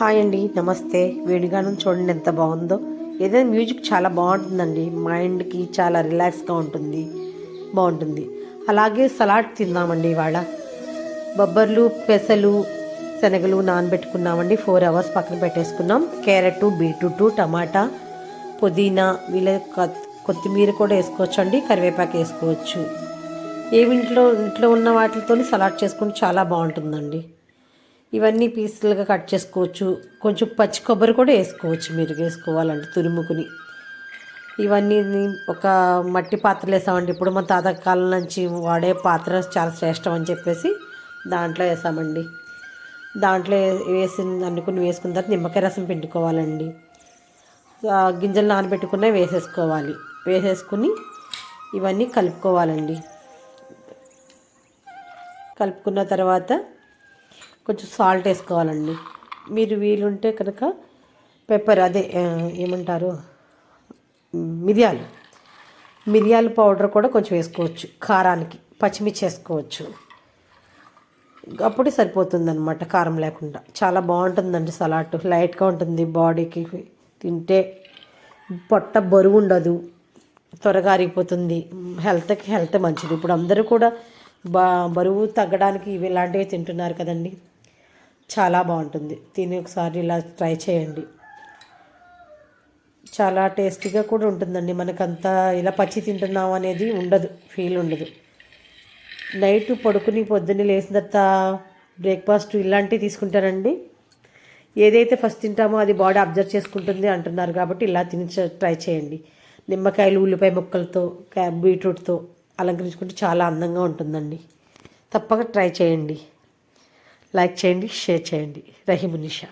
Hi అండి నమస్తే. వేడిగానం చూడండి ఎంత బాగుందో. ఏదైనా మ్యూజిక్ చాలా బాగుంటుందండి. మైండ్కి చాలా రిలాక్స్గా ఉంటుంది. బాగుంటుంది. అలాగే సలాడ్ తిందామండి ఇవాళ. బొబ్బర్లు పెసలు శనగలు నానబెట్టుకున్నామండి. ఫోర్ అవర్స్ పక్కన పెట్టేసుకున్నాం. క్యారెట్ బీట్రూట్ టమాటా పుదీనా వీళ్ళ కొత్తిమీర కూడా వేసుకోవచ్చు అండి కరివేపాకు వేసుకోవచ్చు. ఏమి ఇంట్లో ఇంట్లో ఉన్న వాటితో సలాడ్ చేసుకుంటే చాలా బాగుంటుందండి. ఇవన్నీ పీసులుగా కట్ చేసుకోవచ్చు. కొంచెం పచ్చి కొబ్బరి కూడా వేసుకోవచ్చు మీరు వేసుకోవాలంటే తురుముకుని. ఇవన్నీ ఒక మట్టి పాత్రలు వేసామండి. ఇప్పుడు మన తాత కాలం నుంచి వాడే పాత్ర చాలా శ్రేష్టం అని చెప్పేసి దాంట్లో వేసామండి. దాంట్లో వేసి అనుకుని వేసుకున్న తర్వాత నిమ్మకాయ రసం పిండుకోవాలండి. గింజలు నానబెట్టుకున్న వేసేసుకోవాలి. వేసేసుకుని ఇవన్నీ కలుపుకోవాలండి. కలుపుకున్న తర్వాత కొంచెం సాల్ట్ వేసుకోవాలండి. మీరు వీలుంటే కనుక పెప్పర్ అదే ఏమంటారు? మిరియాలు. మిరియాలు మిరియాల పౌడర్ కూడా కొంచెం వేసుకోవచ్చు. కారానికి పచ్చిమిర్చి వేసుకోవచ్చు. అప్పుడే సరిపోతుందన్నమాట కారం లేకుండా. చాలా బాగుంటుందండి సలాడ్. లైట్గా ఉంటుంది బాడీకి. తింటే పొట్ట బరువు ఉండదు. త్వరగా అరిగిపోతుంది హెల్త్కి హెల్త్ మంచిది. ఇప్పుడు అందరూ కూడా బా బరువు తగ్గడానికి ఇవి ఇలాంటివి తింటున్నారు కదండి. చాలా బాగుంటుంది. తిని ఒకసారి ఇలా ట్రై చేయండి. చాలా టేస్టీగా కూడా ఉంటుందండి. మనకంత ఇలా పచ్చి తింటున్నాం అనేది ఉండదు. ఫీల్ ఉండదు. నైట్ పడుకుని పొద్దున్నే లేచిన తర్వాత బ్రేక్ఫాస్ట్ ఇలాంటివి తీసుకుంటారండి. ఏదైతే ఫస్ట్ తింటామో అది బాడీ అబ్జర్వ్ చేసుకుంటుంది అంటున్నారు కాబట్టి ఇలా తిని ట్రై చేయండి. నిమ్మకాయలు ఉల్లిపాయ ముక్కలతో క్యా- బీట్రూట్తో అలంకరించుకుంటే చాలా అందంగా ఉంటుందండి. తప్పక ట్రై చేయండి. లైక్ చేయండి షేర్ చేయండి. రహీమునిషా